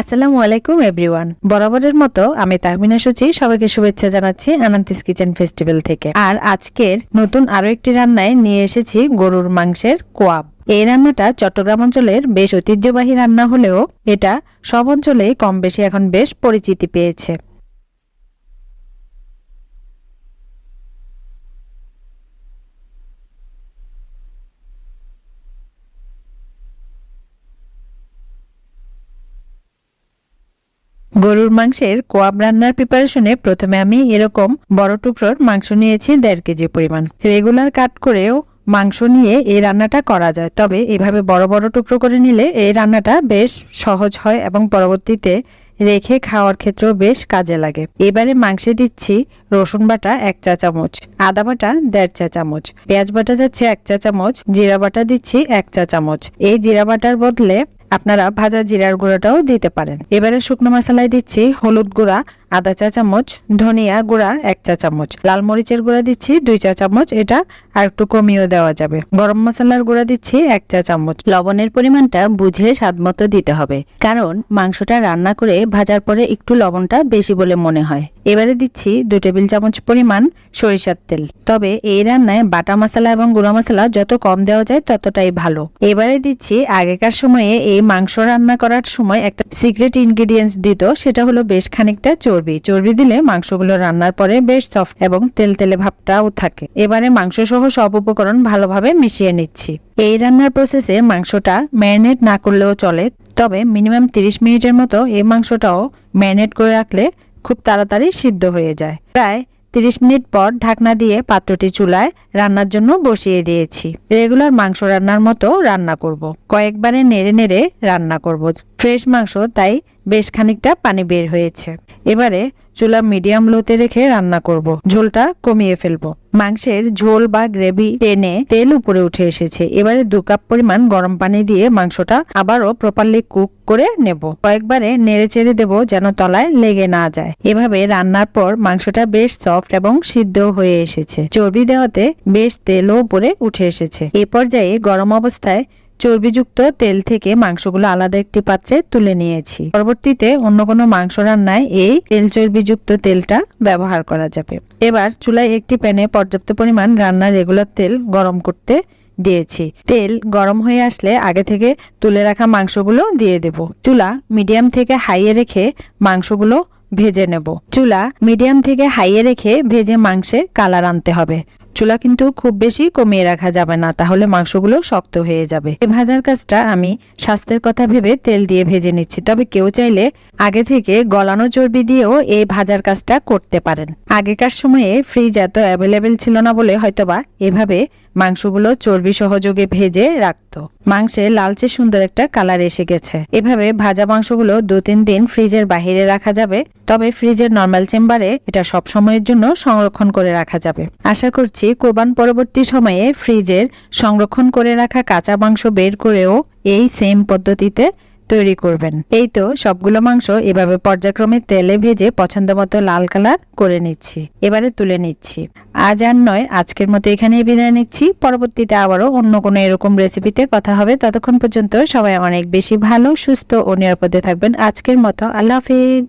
আসসালামু আলাইকুম, এভরিওয়ান। বরাবরের মতো আমি তাহমিনা সূচি, সবাইকে শুভেচ্ছা জানাচ্ছি আনান্তিস কিচেন ফেস্টিভ্যাল থেকে। আর আজকের নতুন আরও একটি রান্নায় নিয়ে এসেছি গরুর মাংসের কোয়াব। এই রান্নাটা চট্টগ্রাম অঞ্চলের বেশ ঐতিহ্যবাহী রান্না হলেও এটা সব অঞ্চলেই কম বেশি এখন বেশ পরিচিতি পেয়েছে। গরুর মাংসের কোয়াব রান্নার প্রিপারেশনে প্রথমে আমি এরকম বড় টুকরোর মাংস নিয়েছি দেড় কেজি পরিমাণ। রেগুলার কাট করেও মাংস নিয়ে এই রান্নাটা করা যায়। তবে এভাবে বড় বড় টুকরো করে নিলে এই রান্নাটা বেশ সহজ হয় এবং পরবর্তীতে রেখে খাওয়ার ক্ষেত্রেও বেশ কাজে লাগে। এবারে মাংসে দিচ্ছি রসুন বাটা এক চা চামচ, আদা বাটা দেড় চা চামচ, পেঁয়াজ বাটা যাচ্ছে এক চা চামচ, জিরা বাটা দিচ্ছি এক চা চামচ। এই জিরা বাটার বদলে আপনারা ভাজা জিরার গুঁড়াটাও দিতে পারেন। এবারে শুকনো মশলায় দিচ্ছি হলুদ গুঁড়া আধা চা চামচ, ধনিয়া গুঁড়া এক চা চামচ, লাল মরিচের গুঁড়া দিচ্ছি দুই চা চামচ, এটা আর একটু কমিয়েও দেওয়া যাবে। গরম মশলার গুঁড়া দিচ্ছি এক চা চামচ। লবণের পরিমাণটা বুঝে স্বাদ মতো দিতে হবে, কারণ মাংসটা রান্না করে ভাজার পরে একটু লবণটা বেশি বলে মনে হয়। এবারে দিচ্ছি দু টেবিল চামচ পরিমাণ সরিষার তেল। তবে এই রান্নায় বাটা মশলা এবং গুঁড়া মশলা যত কম দেওয়া যায় ততটাই ভালো। এবারে দিচ্ছি আগেকার সময়ে এই মাংস রান্না করার সময় একটা সিক্রেট ইনগ্রিডিয়েন্টস দিত, সেটা হলো বেশ খানিকটা চর্বি। চর্বি চর্বি দিলে মাংসগুলো রান্নার পরে বেশ সফট এবং তেল তেলে ভাবটাও থাকে। এবারে মাংস সহ সব উপকরণ ভালোভাবে মিশিয়ে নিচ্ছি। এই রান্নার প্রসেসে মাংসটা ম্যারিনেট না করলেও চলে, তবে মিনিমাম তিরিশ মিনিটের মতো এই মাংসটাও ম্যারিনেট করে রাখলে খুব তাড়াতাড়ি সিদ্ধ হয়ে যায়। প্রায় তিরিশ মিনিট পর ঢাকনা দিয়ে পাত্রটি চুলায় রান্নার জন্য বসিয়ে দিয়েছি। রেগুলার মাংস রান্নার মতো রান্না করব। কয়েকবারে নেড়ে নেড়ে রান্না করব। ফ্রেশ মাংস, তাই বেশ খানিকটা পানি বের হয়েছে। এবারে চুলা মিডিয়াম লোতে রেখে রান্না করব। ঝোলটা কমিয়ে ফেলব। মাংসের ঝোল বা গ্রেভি টেনে তেল উপরে উঠে এসেছে। এবারে দু কাপ পরিমাণ গরম পানি দিয়ে মাংসটা আবারও প্রপারলি কুক করে নেব। কয়েকবারে নেড়ে চেড়ে দেব যেন তলায় লেগে না যায়। এভাবে রান্নার পর মাংসটা বেশ সফট এবং সিদ্ধ হয়ে এসেছে। চর্বি দেওয়াতে বেশ তেলও উপরে উঠে এসেছে। এ পর্যায়ে গরম অবস্থায় চর্বিযুক্ত তেল থেকে মাংসগুলো আলাদা একটি পাত্রে তুলে নিয়েছি। পরবর্তীতে অন্য কোনো মাংস রান্নায় এই তেল চর্বিযুক্ত তেলটা ব্যবহার করা যাবে। এবার চুলায় একটি প্যানে পর্যাপ্ত পরিমাণ রান্নার রেগুলার তেল গরম করতে দিয়েছি। তেল গরম হয়ে আসলে আগে থেকে তুলে রাখা মাংসগুলো দিয়ে দেব। চুলা মিডিয়াম থেকে হাইয়ে রেখে মাংসগুলো ভেজে নেব। চুলা মিডিয়াম থেকে হাইয়ে রেখে ভেজে মাংসে কালার আনতে হবে। চুলা কিন্তু খুব বেশি কমিয়ে রাখা যাবে না, তাহলে মাংসগুলো শক্ত হয়ে যাবে। এই ভাজার কাজটা আমি স্বাস্থ্যের কথা ভেবে তেল দিয়ে ভেজে নিচ্ছি, তবে কেউ চাইলে আগে থেকে গলানো চর্বি দিয়েও এই ভাজার কাজটা করতে পারেন। আগেকার সময়ে ফ্রিজ এত অ্যাভেলেবেল ছিল না বলে হয়তোবা এভাবে মাংসগুলো চর্বি সহযোগে ভেজে রাখতো। মাংসে লালচে সুন্দর একটা কালার এসে গেছে। এভাবে ভাজা মাংসগুলো দু তিন দিন ফ্রিজের বাহিরে রাখা যাবে, তবে ফ্রিজের নর্মাল চেম্বারে এটা সব সময়ের জন্য সংরক্ষণ করে রাখা যাবে। আশা করছি কোরবান পরবর্তী সময়ে ফ্রিজের সংরক্ষণ করে রাখা কাঁচা মাংস বের করেও এই সেম পদ্ধতিতে তৈরি করবেন। এই তো সবগুলো মাংস এভাবে পর্যায়ক্রমে তেলে ভেজে পছন্দ মতো লাল কালার করে নিচ্ছি। এবারে তুলে নিচ্ছি। আজ আর নয়, আজকের মতো এখানেই বিদায় নিচ্ছি। পরবর্তীতে আবারও অন্য কোনো এরকম রেসিপিতে কথা হবে। ততক্ষণ পর্যন্ত সবাই অনেক বেশি ভালো, সুস্থ ও নিরাপদে থাকবেন। আজকের মতো আল্লাহ হাফিজ।